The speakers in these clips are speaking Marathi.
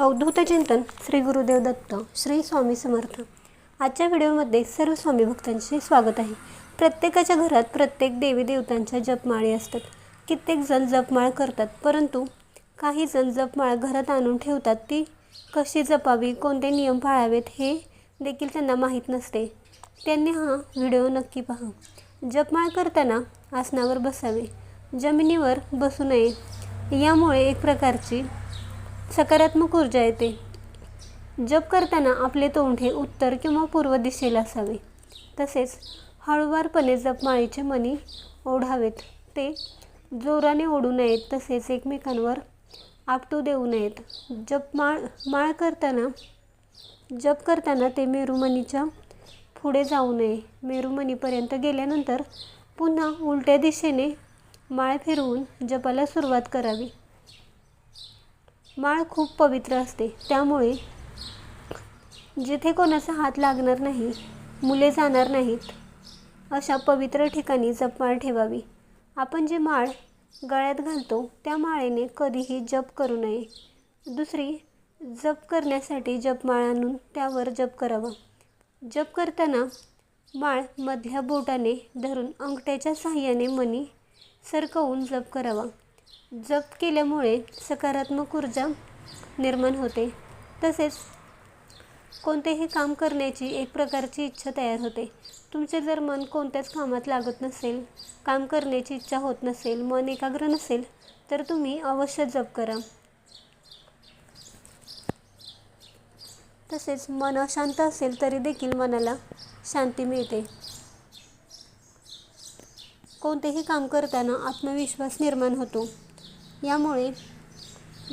अवधूत चिंतन श्री गुरुदेव दत्त श्री स्वामी समर्थ. आजच्या व्हिडिओमध्ये सर्व स्वामी भक्तांचे स्वागत आहे. प्रत्येकाच्या घरात प्रत्येक देवी देवतांच्या जपमाळी असतात. कित्येक जण जपमाळ करतात परंतु काही जण जपमाळ घरात आणून ठेवतात. ती कशी जपावी कोणते नियम पाळावेत हे देखील त्यांना माहीत नसते. त्यांनी हा व्हिडिओ नक्की पहा. जपमाळ करताना आसनावर बसावे. जमिनीवर बसू नये. यामुळे एक प्रकारची सकारात्मक ऊर्जा येते. जप करताना आपले तोंड हे उत्तर किंवा पूर्व दिशेला असावे. तसेच हळुवारपणे जपमाळीचे मणी ओढावेत. ते जोराने ओढू नयेत तसेच एकमेकांवर आपटू देऊ नयेत. जपमाळ माळ करताना जप करताना ते मेरुमणीच्या पुढे जाऊ नये. मेरुमणीपर्यंत गेल्यानंतर पुन्हा उलट्या दिशेने माळ फिरवून जपाला सुरुवात करावी. माळ खूप पवित्र असते. त्यामुळे जिथे कोणाचा हात लागणार नाही मुले जाणार नाहीत अशा पवित्र ठिकाणी जपमाळ ठेवावी. आपण जे माळ गळ्यात घालतो त्या माळेने कधीही जप करू नये. दुसरी जप करण्यासाठी जपमाळ आणून त्यावर जप करावा. जप करताना माळ मधल्या बोटाने धरून अंगठ्याच्या साह्याने मनी सरकवून जप करावा. जप केल्यामुळे सकारात्मक ऊर्जा निर्माण होते. तसेच कोणतेही काम करण्याची एक प्रकारची इच्छा तयार होते. तुमचे जर मन कोणत्याच कामात लागत नसेल काम करण्याची इच्छा होत नसेल मन एकाग्र नसेल तर तुम्ही अवश्य जप करा. तसेच मन अशांत असेल तरी देखील मनाला शांती मिळते. कोणतेही काम करताना आत्मविश्वास निर्माण होतो. यामुळे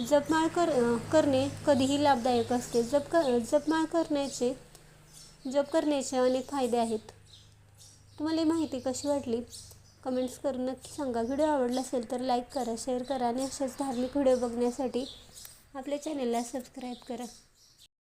जपमाळ कर करणे कधीही लाभदायक असते. जप कर जपमाळ करण्याचे जप करण्याचे अनेक फायदे आहेत. तुम्हाला ही माहिती कशी वाटली? कमेंट्स करून नक्की सांगा. व्हिडिओ आवडला असेल तर लाईक करा शेअर करा आणि असेच धार्मिक व्हिडिओ बघण्यासाठी आपल्या चॅनलला सबस्क्राईब करा.